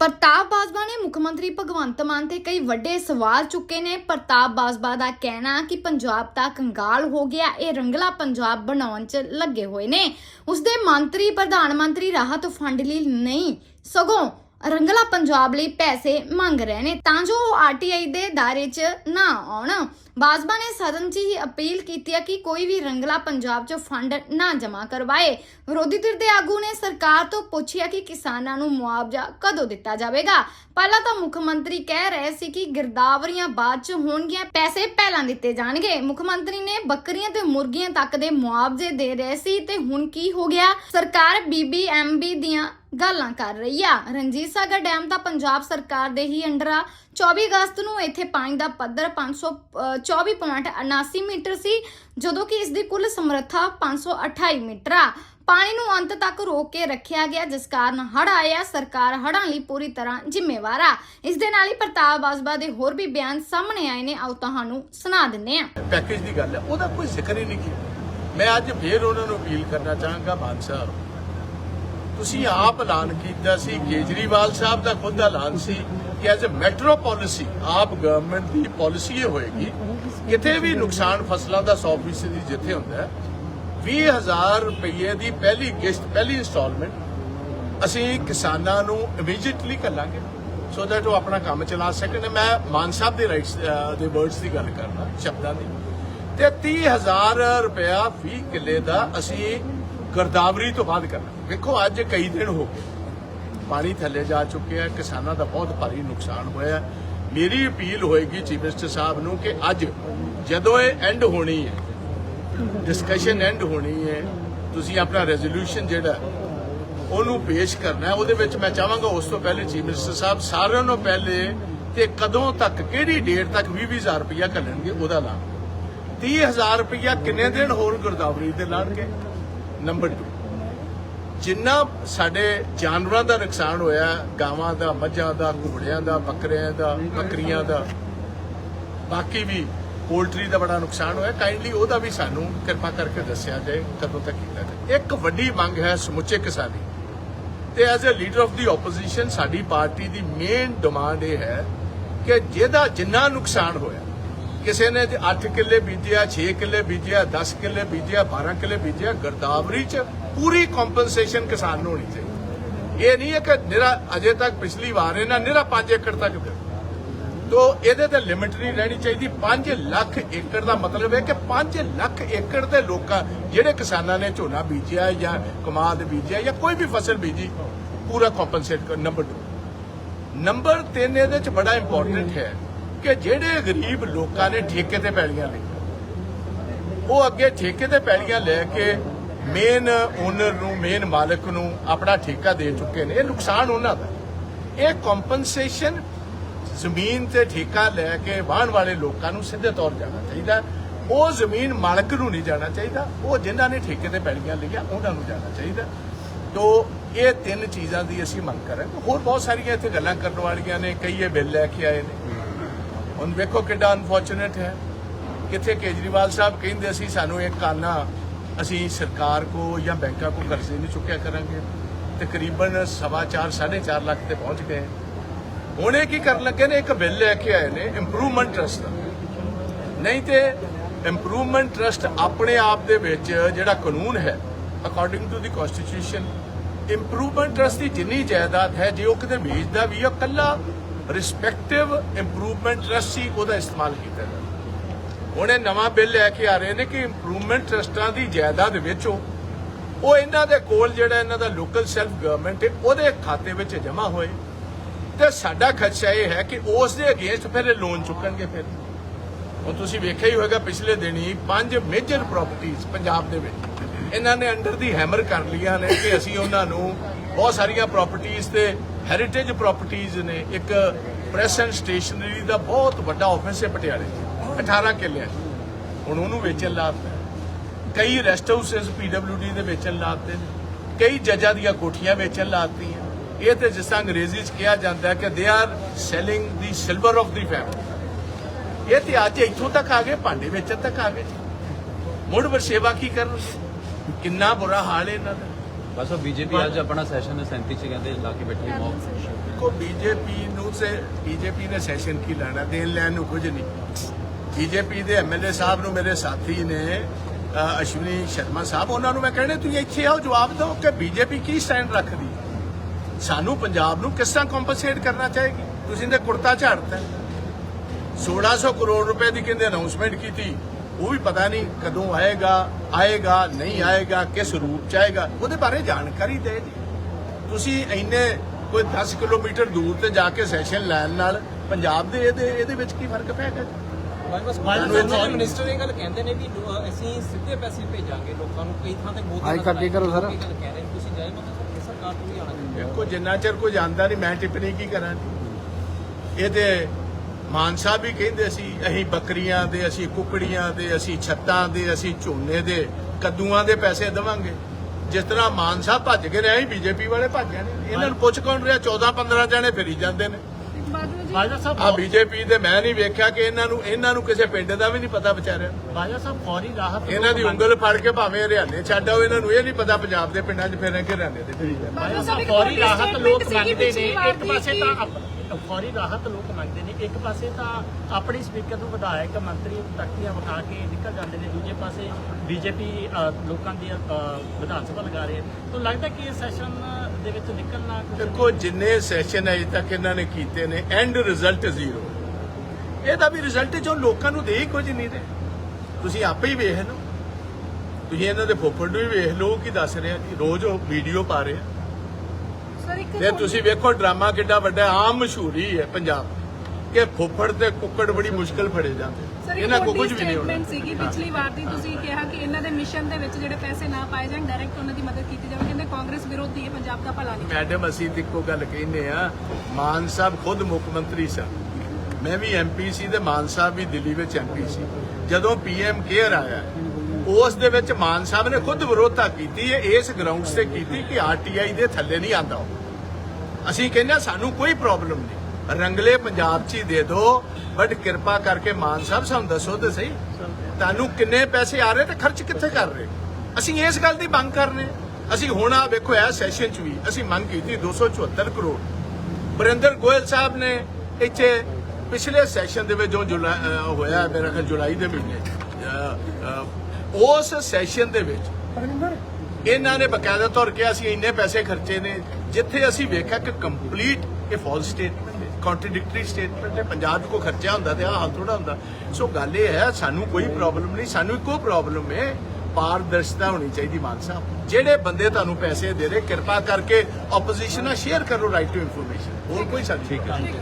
ਪ੍ਰਤਾਪ ਬਾਜਵਾ ਨੇ ਮੁੱਖ ਮੰਤਰੀ ਭਗਵੰਤ ਮਾਨ ਤੇ ਕਈ ਵੱਡੇ ਸਵਾਲ ਚੁੱਕੇ ਨੇ। ਪ੍ਰਤਾਪ ਬਾਜਵਾ ਦਾ ਕਹਿਣਾ ਕਿ ਪੰਜਾਬ ਤਾਂ ਕੰਗਾਲ ਹੋ ਗਿਆ, ਇਹ ਰੰਗਲਾ ਪੰਜਾਬ ਬਣਾਉਣ 'ਚ ਲੱਗੇ ਹੋਏ ਨੇ। ਉਸਦੇ ਮੰਤਰੀ, ਪ੍ਰਧਾਨ ਮੰਤਰੀ ਰਾਹਤ ਫੰਡ ਲਈ ਨਹੀਂ, ਸਗੋਂ ਰੰਗਲਾ ਪੰਜਾਬ ਲਈ ਪੈਸੇ ਮੰਗ ਰਹੇ ਨੇ ਤਾਂ ਜੋ ਉਹ ਆਰਟੀਆਈ ਦੇ ਦਾਇਰੇ 'ਚ ਨਾ ਆਉਣ। ਬਾਜਵਾ ਨੇ ਸਦਨ 'ਚ ਹੀ ਅਪੀਲ ਕੀਤੀ ਹੈ ਕਿ ਕੋਈ ਵੀ ਰੰਗਲਾ ਪੰਜਾਬ 'ਚ ਫੰਡ ਨਾ ਜਮ੍ਹਾਂ ਕਰਵਾਏ। ਵਿਰੋਧੀ ਧਿਰ ਦੇ ਆਗੂ ਨੇ ਸਰਕਾਰ ਤੋਂ ਪੁੱਛਿਆ ਕਿ ਕਿਸਾਨਾਂ ਨੂੰ ਮੁਆਵਜ਼ਾ ਕਦੋਂ ਦਿੱਤਾ ਜਾਵੇਗਾ? ਪਹਿਲਾਂ ਤਾਂ ਮੁੱਖ ਮੰਤਰੀ ਕਹਿ ਰਹੇ ਸੀ ਕਿ ਗਿਰਦਾਵਰੀਆਂ ਬਾਅਦ 'ਚ ਹੋਣਗੀਆਂ, ਪੈਸੇ ਪਹਿਲਾਂ ਦਿੱਤੇ ਜਾਣਗੇ। ਮੁੱਖ ਮੰਤਰੀ ਨੇ ਬੱਕਰੀਆਂ ਤੇ ਮੁਰਗੀਆਂ ਤੱਕ ਦੇ ਮੁਆਵਜ਼ੇ ਦੇ ਰਹੇ ਸੀ ਤੇ ਹੁਣ ਕੀ ਹੋ ਗਿਆ? ਸਰਕਾਰ ਬੀਬੀਐਮਬੀ ਦੀਆਂ ਗੱਲਾਂ ਕਰ ਰਹੀ ਆ। ਰਣਜੀਤ ਸਾਗਰ ਡੈਮ ਤਾਂ ਪੰਜਾਬ ਸਰਕਾਰ ਦੇ ਹੀ ਅੰਡਰ ਆ। 24 ਅਗਸਤ ਨੂੰ ਇੱਥੇ ਪਾਣੀ ਦਾ ਪੱਧਰ 524.79 ਮੀਟਰ ਸੀ, ਜਦੋਂ ਕਿ ਇਸ ਦੀ ਕੁੱਲ ਸਮਰੱਥਾ 528 ਮੀਟਰ ਆ। ਪਾਣੀ ਨੂੰ ਅੰਤ ਤੱਕ ਰੋਕ ਕੇ ਰੱਖਿਆ ਗਿਆ, ਜਿਸ ਕਾਰਨ ਹੜ੍ਹ ਆਇਆ ਸਰਕਾਰ ਹੜ੍ਹਾਂ ਲਈ ਪੂਰੀ ਤਰ੍ਹਾਂ ਜ਼ਿੰਮੇਵਾਰ ਆ। ਇਸ ਦੇ ਨਾਲ ਹੀ ਪ੍ਰਤਾਪ ਬਾਜਵਾ ਦੇ ਹੋਰ ਵੀ ਬਿਆਨ ਸਾਹਮਣੇ ਆਏ ਨੇ। ਆਓ ਤੁਹਾਨੂੰ ਸੁਣਾ ਦਿੰਨੇ ਆ। ਪੈਕੇਜ ਦੀ ਗੱਲ ਹੈ, ਉਹਦਾ ਕੋਈ ਜ਼ਿਕਰ ਹੀ ਨਹੀਂ ਕੀਤਾ। ਮੈਂ ਅੱਜ ਫੇਰ ਉਹਨਾਂ ਨੂੰ ਅਪੀਲ ਕਰਨਾ ਚਾਹਾਂਗਾ, ਮਾਨ ਤੁਸੀਂ ਆਪ ਐਲਾਨ ਕੀਤਾ ਸੀ, ਕੇਜਰੀਵਾਲ ਸਾਹਿਬ ਦਾ ਖੁਦ ਐਲਾਨ ਸੀ ਕਿ as a metro policy AAP government the policy ਇਹ ਹੋਏਗੀ। ਕਿਤੇ ਵੀ ਨੁਕਸਾਨ ਫਸਲਾਂ ਦਾ 100% ਦੀ ਜਿੱਥੇ ਹੁੰਦਾ 20000 ਰੁਪਏ ਦੀ ਪਹਿਲੀ ਕਿਸ਼ਤ, ਪਹਿਲੀ ਇਨਸਟਾਲਮੈਂਟ ਅਸੀਂ ਕਿਸਾਨਾਂ ਨੂੰ ਇਮੀਡੀਏਟਲੀ ਕਰਾਂਗੇ ਸੋ ਦੈਟ ਉਹ ਆਪਣਾ ਕੰਮ ਚਲਾ ਸਕਣ। ਮੈਂ ਮਾਨ ਸਾਹਿਬ ਦੇ ਰਾਈਟਸ ਦੇ ਵਰਡਸ ਦੀ ਗੱਲ ਕਰਨਾ ਸ਼ਬਦਾਂ ਦੀ। ਤੇ 30000 ਰੁਪਇਆ 20 ਕਿੱਲੇ ਦਾ ਅਸੀਂ ਗਰਦਾਵਰੀ ਤੋਂ ਬਾਅਦ ਕਰਨਾ। ਵੇਖੋ, ਅੱਜ ਕਈ ਦਿਨ ਹੋ ਗਏ। ਪਾਣੀ ਥੱਲੇ ਜਾ ਚੁੱਕਿਆ ਕਿਸਾਨਾਂ ਦਾ ਬਹੁਤ ਭਾਰੀ ਨੁਕਸਾਨ ਹੋਇਆ ਮੇਰੀ ਅਪੀਲ ਹੋਏਗੀ ਚੀਫ ਮਿਨਿਸਟਰ ਸਾਹਿਬ ਨੂੰ ਕਿ ਅੱਜ, ਜਦੋਂ ਇਹ ਐਂਡ ਹੋਣੀ ਹੈ ਡਿਸਕਸ਼ਨ ਐਂਡ ਹੋਣੀ ਹੈ, ਤੁਸੀਂ ਆਪਣਾ ਰੈਜ਼ੋਲੂਸ਼ਨ ਜਿਹੜਾ ਉਹਨੂੰ ਪੇਸ਼ ਕਰਨਾ ਉਹਦੇ ਵਿੱਚ ਮੈਂ ਚਾਹਾਂਗਾ ਉਸ ਤੋਂ ਪਹਿਲੇ ਚੀਫ ਮਿਨਿਸਟਰ ਸਾਹਿਬ ਸਾਰਿਆਂ ਨੂੰ ਪਹਿਲੇ ਤੇ ਕਦੋਂ ਤੱਕ, ਕਿਹੜੀ ਡੇਟ ਤੱਕ 20000 ਰੁਪਇਆ ਘੱਲਣਗੇ ਉਹਦਾ ਐਲਾਨ 30000 ਰੁਪਇਆ ਕਿੰਨੇ ਦਿਨ ਹੋਰ ਗੁਰਦਾਵਰੀ ਤੇ ਲਾਣਗੇ? ਨੰਬਰ 2 ਜਿੰਨਾ ਸਾਡੇ ਜਾਨਵਰਾਂ ਦਾ ਨੁਕਸਾਨ ਹੋਇਆ, ਗਾਵਾਂ ਦਾ, ਮੱਝਾਂ ਦਾ, ਘੋੜਿਆਂ ਦਾ, ਬੱਕਰਿਆਂ ਦਾ, ਬੱਕਰੀਆਂ ਦਾ, ਬਾਕੀ ਵੀ ਪੋਲਟਰੀ ਦਾ ਬੜਾ ਨੁਕਸਾਨ ਹੋਇਆ। ਕਾਈਂਡਲੀ ਉਹਦਾ ਵੀ ਸਾਨੂੰ ਕਿਰਪਾ ਕਰਕੇ ਦੱਸਿਆ ਜਾਏ, ਕਦੋਂ ਤੱਕ ਕੀਤਾ ਜਾਏ। ਇੱਕ ਵੱਡੀ ਮੰਗ ਹੈ ਸਮੁੱਚੇ ਕਿਸਾਨੀ ਤੇ as a leader of the opposition ਸਾਡੀ ਪਾਰਟੀ ਦੀ ਮੇਨ ਡਿਮਾਂਡ ਇਹ ਹੈ ਕਿ ਜਿਹਦਾ ਜਿੰਨਾ ਨੁਕਸਾਨ ਹੋਇਆ ਕਿਸੇ ਨੇ 8 ਕਿੱਲੇ ਬੀਜਿਆ 6 ਕਿੱਲੇ ਬੀਜਿਆ 10 ਕਿੱਲੇ ਬੀਜਿਆ 12 ਕਿੱਲੇ ਬੀਜਿਆ, ਗਰਦਾਵਰੀ ਚ ਪੂਰੀ ਕੰਪਨਸੇਸ਼ਨ ਕਿਸਾਨ ਨੂੰ ਹੋਣੀ ਚਾਹੀਦੀ। ਇਹ ਨਹੀਂ ਹੈ ਕਿ ਨਿਰਾ ਅਜੇ ਤੱਕ ਪਿਛਲੀ ਵਾਰ ਇਹਨਾਂ ਨਿਰਾ 5 ਏਕੜ ਤੱਕ ਦਿੱਤਾ। ਤੋ ਇਹਦੇ ਤੇ ਲਿਮਿਟ ਨਹੀਂ ਰਹਿਣੀ ਚਾਹੀਦੀ। 5 ਲੱਖ ਏਕੜ ਦਾ ਮਤਲਬ ਹੈ ਕਿ 5 ਲੱਖ ਏਕੜ ਦੇ ਲੋਕਾਂ, ਜਿਹੜੇ ਕਿਸਾਨਾਂ ਨੇ ਝੋਨਾ ਬੀਜਿਆ ਜਾਂ ਕਮਾਦ ਬੀਜਿਆ ਜਾਂ ਕੋਈ ਵੀ ਫਸਲ ਬੀਜੀ, ਪੂਰਾ ਕੰਪਨਸੇਟ ਕਰ ਨੰਬਰ 2 ਨੰਬਰ 3 ਇਹਦੇ ਚ ਬੜਾ ਇੰਪੋਰਟੈਂਟ ਹੈ। ਕਿ ਜਿਹੜੇ ਗਰੀਬ ਲੋਕਾਂ ਨੇ ਠੇਕੇ ਤੇ ਪੈਲੀਆਂ ਲਈਆਂ ਉਹ ਅੱਗੇ ਠੇਕੇ ਤੇ ਪੈਲੀਆਂ ਲੈ ਕੇ ਮੇਨ ਓਨਰ ਨੂੰ ਮੇਨ ਮਾਲਕ ਨੂੰ ਆਪਣਾ ਠੇਕਾ ਦੇ ਚੁੱਕੇ ਨੇ। ਇਹ ਨੁਕਸਾਨ ਉਹਨਾਂ ਦਾ। ਇਹ ਕੰਪਨਸੇਸ਼ਨ ਜ਼ਮੀਨ ਤੇ ਠੇਕਾ ਲੈ ਕੇ ਵਾਹਣ ਵਾਲੇ ਲੋਕਾਂ ਨੂੰ ਸਿੱਧੇ ਤੌਰ ਜਾਣਾ ਚਾਹੀਦਾ। ਉਹ ਜ਼ਮੀਨ ਮਾਲਕ ਨੂੰ ਨਹੀਂ ਜਾਣਾ ਚਾਹੀਦਾ। ਉਹ ਜਿਨ੍ਹਾਂ ਨੇ ਠੇਕੇ ਤੇ ਪੈਲੀਆਂ ਲਈਆਂ, ਉਹਨਾਂ ਨੂੰ ਜਾਣਾ ਚਾਹੀਦਾ। ਤੋ, ਇਹ ਤਿੰਨ ਚੀਜ਼ਾਂ ਦੀ ਅਸੀਂ ਮੰਗ ਕਰਾਂਗੇ ਹੋਰ ਬਹੁਤ ਸਾਰੀਆਂ ਇੱਥੇ ਗੱਲਾਂ ਕਰਨ ਵਾਲੀਆਂ ਨੇ, ਕਈ ਇਹ ਬਿੱਲ ਲੈ ਕੇ ਆਏ ਨੇ। ਹੁਣ ਵੇਖੋ ਕਿੱਡਾ ਅਨਫੋਰਚੂਨੇਟ ਹੈ। ਕਿੱਥੇ ਕੇਜਰੀਵਾਲ ਸਾਹਿਬ ਕਹਿੰਦੇ ਸੀ ਸਾਨੂੰ ਇੱਕ ਕਾਨਾ ਅਸੀਂ ਸਰਕਾਰ ਕੋ ਜਾਂ ਬੈਂਕਾਂ ਕੋ ਕਰਜ਼ੇ ਨਹੀਂ ਚੁੱਕਿਆ ਕਰਾਂਗੇ। ਤਕਰੀਬਨ ਸਵਾ ਚਾਰ, ਸਾਢੇ 4 ਲੱਖ ਤੇ ਪਹੁੰਚ ਗਏ। ਹੁਣ ਇਹ ਕੀ ਕਰਨ ਲੱਗੇ ਨੇ? ਇੱਕ ਬਿੱਲ ਲੈ ਕੇ ਆਏ ਨੇ ਇੰਪਰੂਵਮੈਂਟ ਟਰਸਟ ਦਾ ਨਹੀਂ ਤੇ ਇੰਪਰੂਵਮੈਂਟ ਟਰਸਟ ਆਪਣੇ ਆਪ ਦੇ ਵਿੱਚ ਜਿਹੜਾ ਕਾਨੂੰਨ ਹੈ according to the constitution improvement trust ਦੀ ਜਿੰਨੀ ਜਾਇਦਾਦ ਹੈ ਜੇ ਉਹ ਕਿਤੇ ਵੇਚਦਾ ਵੀ ਹੈ ਕੱਲਾ ਰਿਸਪੈਕਟਿਵ ਇੰਪਰੂਵਮੈਂਟ ਟਰਸਟ ਉਹਦਾ ਇਸਤੇਮਾਲ ਕੀਤਾ ਜਾਂਦਾ। ਹੁਣ ਇਹ ਨਵਾਂ ਬਿੱਲ ਲੈ ਕੇ ਆ ਰਹੇ ਨੇ ਕਿ ਇੰਪਰੂਵਮੈਂਟ ਟਰਸਟਾਂ ਦੀ ਜਾਇਦਾਦ ਵੇਚੋ ਉਹ ਇਹਨਾਂ ਦੇ ਕੋਲ ਜਿਹੜਾ ਇਹਨਾਂ ਦਾ ਲੋਕਲ ਸੈਲਫ ਗਵਰਨਮੈਂਟ ਹੈ, ਉਹਦੇ ਖਾਤੇ ਵਿੱਚ ਜਮ੍ਹਾਂ ਹੋਏ। ਤੇ ਸਾਡਾ ਖਦਸ਼ਾ ਇਹ ਹੈ ਕਿ ਉਸ ਦੇ ਅਗੇਂਸਟ ਫਿਰ ਇਹ ਲੋਨ ਚੁੱਕਣਗੇ ਫਿਰ। ਹੁਣ ਤੁਸੀਂ ਵੇਖਿਆ ਹੀ ਹੋਵੇਗਾ ਪਿਛਲੇ ਦਿਨੀ ਪੰਜ ਮੇਜਰ ਪ੍ਰਾਪਰਟੀਆਂ ਪੰਜਾਬ ਦੇ ਵਿੱਚ। ਇਹਨਾਂ ਨੇ ਅੰਡਰ ਦੀ ਹੈਮਰ ਕਰ ਲੀਆਂ ਨੇ ਕਿ ਅਸੀਂ ਉਹਨਾਂ ਨੂੰ ਬਹੁਤ ਸਾਰੀਆਂ ਪ੍ਰਾਪਰਟੀਆਂ ਤੇ ਹੈਰੀਟੇਜ ਪ੍ਰਾਪਰਟੀਆਂ ਨੇ, ਇੱਕ ਪ੍ਰੈਸ ਐਂਡ ਸਟੇਸ਼ਨਰੀ ਦਾ ਬਹੁਤ ਵੱਡਾ ਆਫਿਸ ਹੈ ਪਟਿਆਲੇ 'ਚ 18 ਕਿੱਲਿਆਂ ਹੁਣ ਉਹਨੂੰ ਵੇਚਣ ਲਾਤਾ ਕਈ ਰੈਸਟ ਹਾਊਸਸ ਪੀਡਬਲਯੂਡੀ ਦੇ ਵੇਚਣ ਲਾਤੇ ਨੇ। ਕਈ ਜੱਜਾਂ ਦੀਆਂ ਕੋਠੀਆਂ ਵੇਚਣ ਲਾਤੀਆਂ ਇਹ ਤੇ ਜਿਸ ਤਰ੍ਹਾਂ ਅੰਗਰੇਜ਼ੀ 'ਚ ਕਿਹਾ ਜਾਂਦਾ ਕਿ they are selling the silver of the family ਇਹ ਤੇ ਅੱਜ ਇੱਥੋਂ ਤੱਕ ਆ ਗਏ, ਭਾਂਡੇ ਵੇਚਣ ਤੱਕ ਆ ਗਏ। ਮੁੜ ਵਰਸੇਵਾ ਕੀ ਕਰਨਗੇ? ਕਿੰਨਾ ਬੁਰਾ ਹਾਲ ਹੈ ਇਹਨਾਂ ਦਾ। ਬਸ ਉਹ ਬੀਜੇਪੀ ਅੱਜ ਆਪਣਾ ਸੈਸ਼ਨ 37 ਚ ਕਹਿੰਦੇ ਲਾ ਕੇ ਬੈਠੀ ਮੌਕ ਦੇਖੋ, ਬੀਜੇਪੀ ਨੂੰ ਤੇ ਬੀਜੇਪੀ ਨੇ ਸੈਸ਼ਨ ਕੀ ਲੈਣਾ? ਦੇਣ ਲੈਣ ਨੂੰ ਕੁਝ ਨਹੀਂ। ਬੀਜੇਪੀ ਦੇ ਐਮਐਲਏ ਸਾਹਿਬ ਨੂੰ ਮੇਰੇ ਸਾਥੀ ਨੇ ਅਸ਼ਵਨੀ ਸ਼ਰਮਾ ਸਾਹਿਬ, ਉਹਨਾਂ ਨੂੰ ਮੈਂ ਕਹਿੰਦਾ, ਤੁਸੀਂ ਇੱਥੇ ਆਓ, ਜਵਾਬ ਦਿਓ ਕਿ ਬੀਜੇਪੀ ਕੀ ਸਟੈਂਡ ਰੱਖਦੀ ਸਾਨੂੰ ਪੰਜਾਬ ਨੂੰ ਕਿਸ ਤਰ੍ਹਾਂ ਕੰਪਨਸੇਟ ਕਰਨਾ ਚਾਹੇਗੀ ਤੁਸੀਂ ਤੇ ਕੁੜਤਾ ਝਾੜਤਾ 1600 ਕਰੋੜ ਰੁਪਏ ਦੀ ਕਹਿੰਦੇ ਅਨਾਉਂਸਮੈਂਟ ਕੀਤੀ? ਉਹ ਵੀ ਪਤਾ ਨਹੀਂ ਕਦੋਂ ਆਏਗਾ ਆਏਗਾ ਨਹੀਂ ਆਏਗਾ ਕਿਸ ਰੂਪ ਚ ਆਏਗਾ। ਉਹਦੇ ਬਾਰੇ ਜਾਣਕਾਰੀ ਦੇ ਜੀ ਤੁਸੀਂ ਇੰਨੇ ਕੋਈ 10 ਕਿਲੋਮੀਟਰ ਦੂਰ ਤੇ ਜਾ ਕੇ ਸੈਸ਼ਨ ਲੈਣ ਨਾਲ ਪੰਜਾਬ ਦੇ ਇਹਦੇ ਇਹਦੇ ਵਿੱਚ ਕੀ ਫ਼ਰਕ ਪੈਗਾ ਜੀ? ਮਿਨਿਸਟਰ ਇਹ ਗੱਲ ਕਹਿੰਦੇ ਨੇ ਵੀ ਅਸੀਂ ਸਿੱਧੇ ਪੈਸੇ ਭੇਜਾਂਗੇ ਲੋਕਾਂ ਨੂੰ ਕਈ ਥਾਂ ਤੇ ਬਹੁਤ ਕਰਕੇ ਕਰੋ ਸਰ। ਕਹਿ ਰਹੇ ਤੁਸੀਂ ਜਾਏ ਮਤਲਬ ਸਰਕਾਰ ਤੋਂ ਵੀ ਆਣਾ ਦੇਖੋ ਜਿੰਨਾ ਚਿਰ ਕੋਈ ਜਾਂਦਾ ਨਹੀਂ ਮੈਂ ਟਿੱਪਣੀ ਕੀ ਕਰਾਂ? ਇਹ ਤੇ ਮਾਨ ਸਾਹਿਬ ਵੀ ਕਹਿੰਦੇ ਸੀ ਅਸੀਂ ਬੱਕਰੀਆਂ ਦੇ ਅਸੀਂ ਕੁਕੜੀਆਂ ਦੇ ਅਸੀਂ ਛੱਤਾਂ ਦੇ ਅਸੀਂ ਝੋਨੇ ਦੇ ਕੱਦੂਆਂ ਦੇ ਪੈਸੇ ਦੇਵਾਂਗੇ। ਜਿਸ ਤਰ੍ਹਾਂ ਮਾਨ ਸਾਹਿਬ ਭੱਜ ਕੇ ਰਹੇ ਬੀਜੇਪੀ ਵਾਲੇ ਭੱਜਿਆ ਨੇ ਇਹਨਾਂ ਨੂੰ ਪੁੱਛ ਕੌਣ ਰਿਹਾ? 14 15 ਜਣੇ ਫਿਰੀ ਜਾਂਦੇ ਨੇ। ਬਾਜਵਾ ਸਾਹਿਬ ਆ ਬੀਜੇਪੀ ਦੇ ਮੈਂ ਨਹੀਂ ਵੇਖਿਆ ਕਿ ਇਹਨਾਂ ਨੂੰ ਇਹਨਾਂ ਨੂੰ ਕਿਸੇ ਪਿੰਡ ਦਾ ਵੀ ਨਹੀਂ ਪਤਾ ਵਿਚਾਰਿਆ। ਬਾਜਵਾ ਸਾਹਿਬ ਫੌਰੀ ਰਾਹਤ ਇਹਨਾਂ ਦੀ ਉਂਗਲ ਫੜ ਕੇ ਭਾਵੇਂ ਹਰਿਆਣੇ ਛੱਡ ਆਓ ਇਹਨਾਂ ਨੂੰ ਇਹ ਨਹੀਂ ਪਤਾ ਪੰਜਾਬ ਦੇ ਪਿੰਡਾਂ 'ਚ ਫਿਰ ਕਿ ਹਰਿਆਣੇ ਦੇ ਫਿਰੀ ਜਾਂਦੇ ਬਾਜਵਾ ਸਾਹਿਬ ਫੌਰੀ ਰਾਹਤ ਲੋਕ ਮੰਗਦੇ ਨੇ ਇੱਕ ਪਾਸੇ ਤਾਂ ਫੌਰੀ ਰਾਹਤ ਲੋਕ ਮੰਗਦੇ ਨੇ। ਇੱਕ ਪਾਸੇ ਤਾਂ ਆਪਣੇ ਸਪੀਕਰ ਨੂੰ ਵਿਧਾਇਕ, ਮੰਤਰੀ ਤਖਤੀਆਂ ਵਿਖਾ ਕੇ ਨਿਕਲ ਜਾਂਦੇ ਨੇ। ਦੂਜੇ ਪਾਸੇ ਬੀਜੇਪੀ ਲੋਕਾਂ ਦੀ ਵਿਧਾਨ ਸਭਾ ਲਗਾ ਰਹੀ ਤਾਂ ਲੱਗਦਾ ਕਿ ਇਹ ਸੈਸ਼ਨ ਦੇ ਵਿੱਚ ਨਿਕਲਣਾ ਦੇਖੋ, ਜਿੰਨੇ ਸੈਸ਼ਨ ਅਜੇ ਤੱਕ ਇਹਨਾਂ ਨੇ ਕੀਤੇ ਨੇ ਐਂਡ ਰਿਜ਼ਲਟ ਜ਼ੀਰੋ ਇਹਦਾ ਵੀ ਰਿਜ਼ਲਟ ਜੋ ਲੋਕਾਂ ਨੂੰ ਦੇ ਹੀ ਕੁਝ ਨਹੀਂ ਦੇ ਤੁਸੀਂ ਆਪੇ ਹੀ ਵੇਖ ਲਓ। ਤੁਸੀਂ ਇਹਨਾਂ ਦੇ ਫੋਫੜ ਨੂੰ ਵੀ ਵੇਖ ਲਓ ਕਿ ਦੱਸ ਰਿਹਾ ਜੀ ਰੋਜ਼ ਉਹ ਵੀਡੀਓ ਪਾ ਰਿਹਾ ਸਰ ਤੇ ਤੁਸੀਂ ਵੇਖੋ ਡਰਾਮਾ ਕਿੱਡਾ ਵੱਡਾ ਆਮ ਮਸ਼ਹੂਰੀ ਹੈ ਪੰਜਾਬ। ਕਿ ਫੋਫੜ ਤੇ ਕੁੱਕੜ ਬੜੀ ਮੁਸ਼ਕਲ ਫੜੇ ਜਾਂਦੇ। ਇਹਨਾਂ ਕੋ ਕੁਝ ਵੀ ਨਹੀਂ ਹੋਣਾ। ਸੀਗੀ ਪਿਛਲੀ ਵਾਰ ਦੀ ਤੁਸੀਂ ਕਿਹਾ ਕਿ ਇਹਨਾਂ ਦੇ ਮਿਸ਼ਨ ਦੇ ਵਿੱਚ ਜਿਹੜੇ ਪੈਸੇ ਨਾ ਪਾਏ ਜਾਣ ਡਾਇਰੈਕਟ ਉਹਨਾਂ ਦੀ ਮਦਦ ਕੀਤੀ ਜਾਵੇ। ਕਹਿੰਦੇ ਕਾਂਗਰਸ ਵਿਰੋਧੀ ਹੈ ਪੰਜਾਬ ਦਾ ਭਲਾ ਨਹੀਂ। ਮੈਡਮ ਅਸੀਂ ਇੱਕੋ ਗੱਲ ਕਹਿੰਦੇ ਆ ਮਾਨ ਸਾਹਿਬ ਖੁਦ ਮੁੱਖ ਮੰਤਰੀ ਸਨ। ਮੈਂ ਵੀ ਐਮਪੀ ਸੀ ਤੇ ਮਾਨ ਸਾਹਿਬ ਵੀ ਦਿੱਲੀ ਵਿੱਚ ਐਮਪੀ ਸੀ। ਜਦੋਂ ਪੀਐਮ ਕੇਅਰ ਆਇਆ ਉਸ ਦੇ ਵਿੱਚ ਮਾਨ ਸਾਹਿਬ ਨੇ ਖੁਦ ਵਿਰੋਧਤਾ ਕੀਤੀ ਹੈ ਇਸ ਗਰਾਊਂਡਸ ਤੇ ਕੀਤੀ ਕਿ ਆਰਟੀਆਈ ਦੇ ਥੱਲੇ ਨਹੀਂ ਆਂਦਾ ਉਹ। ਅਸੀਂ ਕਹਿੰਦੇ ਸਾਨੂੰ ਕੋਈ ਪ੍ਰੋਬਲਮ ਨਹੀਂ। ਰੰਗਲੇ ਪੰਜਾਬ 'ਚ ਹੀ ਦੇ ਦਿਓ ਬਟ ਕਿਰਪਾ ਕਰਕੇ ਮਾਨ ਸਾਹਿਬ ਸਾਨੂੰ ਦੱਸੋ ਤੇ ਸਹੀ। ਤੁਹਾਨੂੰ ਕਿੰਨੇ ਪੈਸੇ ਆ ਰਹੇ ਤੇ ਖਰਚ ਕਿੱਥੇ ਕਰ ਰਹੇ? ਅਸੀਂ ਇਸ ਗੱਲ ਦੀ ਮੰਗ ਕਰ ਅਸੀਂ ਹੁਣ ਆ ਵੇਖੋ, ਇਹ ਸੈਸ਼ਨ 'ਚ ਵੀ ਅਸੀਂ ਮੰਗ ਕੀਤੀ 274 ਕਰੋੜ। ਬਰਿੰਦਰ ਗੋਇਲ ਸਾਹਿਬ ਨੇ ਇੱਥੇ ਪਿਛਲੇ ਸੈਸ਼ਨ ਦੇ ਵਿੱਚ ਜੋ ਹੋਇਆ ਮੇਰਾ ਖਿਆਲ ਜੁਲਾਈ ਦੇ ਮਹੀਨੇ ਉਸ ਸੈਸ਼ਨ ਦੇ ਵਿੱਚ ਇਹਨਾਂ ਨੇ ਬਕਾਇਦਾ ਤੌਰ ਕਿਹਾ ਅਸੀਂ ਇੰਨੇ ਪੈਸੇ ਖਰਚੇ ਨੇ, ਜਿੱਥੇ ਅਸੀਂ ਵੇਖਿਆ ਕਿ ਕੰਪਲੀਟ ਇਹ ਫਾਲਸ ਸਟੇਟਮੈਂਟ ਹੈ ਕੰਟਰਡਿਕਟਰੀ ਸਟੇਟਮੈਂਟ ਹੈ ਪੰਜਾਬ 'ਚ ਕੋਈ ਖਰਚਾ ਹੁੰਦਾ ਤੇ ਆਹ ਹਾਲ ਥੋੜਾ ਹੁੰਦਾ। ਸੋ ਗੱਲ ਇਹ ਹੈ, ਸਾਨੂੰ ਕੋਈ ਪ੍ਰੋਬਲਮ ਨਹੀਂ, ਸਾਨੂੰ ਇੱਕੋ ਪ੍ਰੋਬਲਮ ਹੈ, ਪਾਰਦਰਸ਼ਤਾ ਹੋਣੀ ਚਾਹੀਦੀ ਮਾਨ ਸਾਹਿਬ। ਜਿਹੜੇ ਬੰਦੇ ਤੁਹਾਨੂੰ ਪੈਸੇ ਦੇ ਰਹੇ, ਕਿਰਪਾ ਕਰਕੇ ਆਪੋਜੀਸ਼ਨ ਨਾਲ ਸ਼ੇਅਰ ਕਰੋ ਰਾਈਟ ਟੂ ਇਨਫੋਰਮੇਸ਼ਨ ਹੋਰ ਕੋਈ ਸਾਡੀ ਠੀਕ ਹੈ।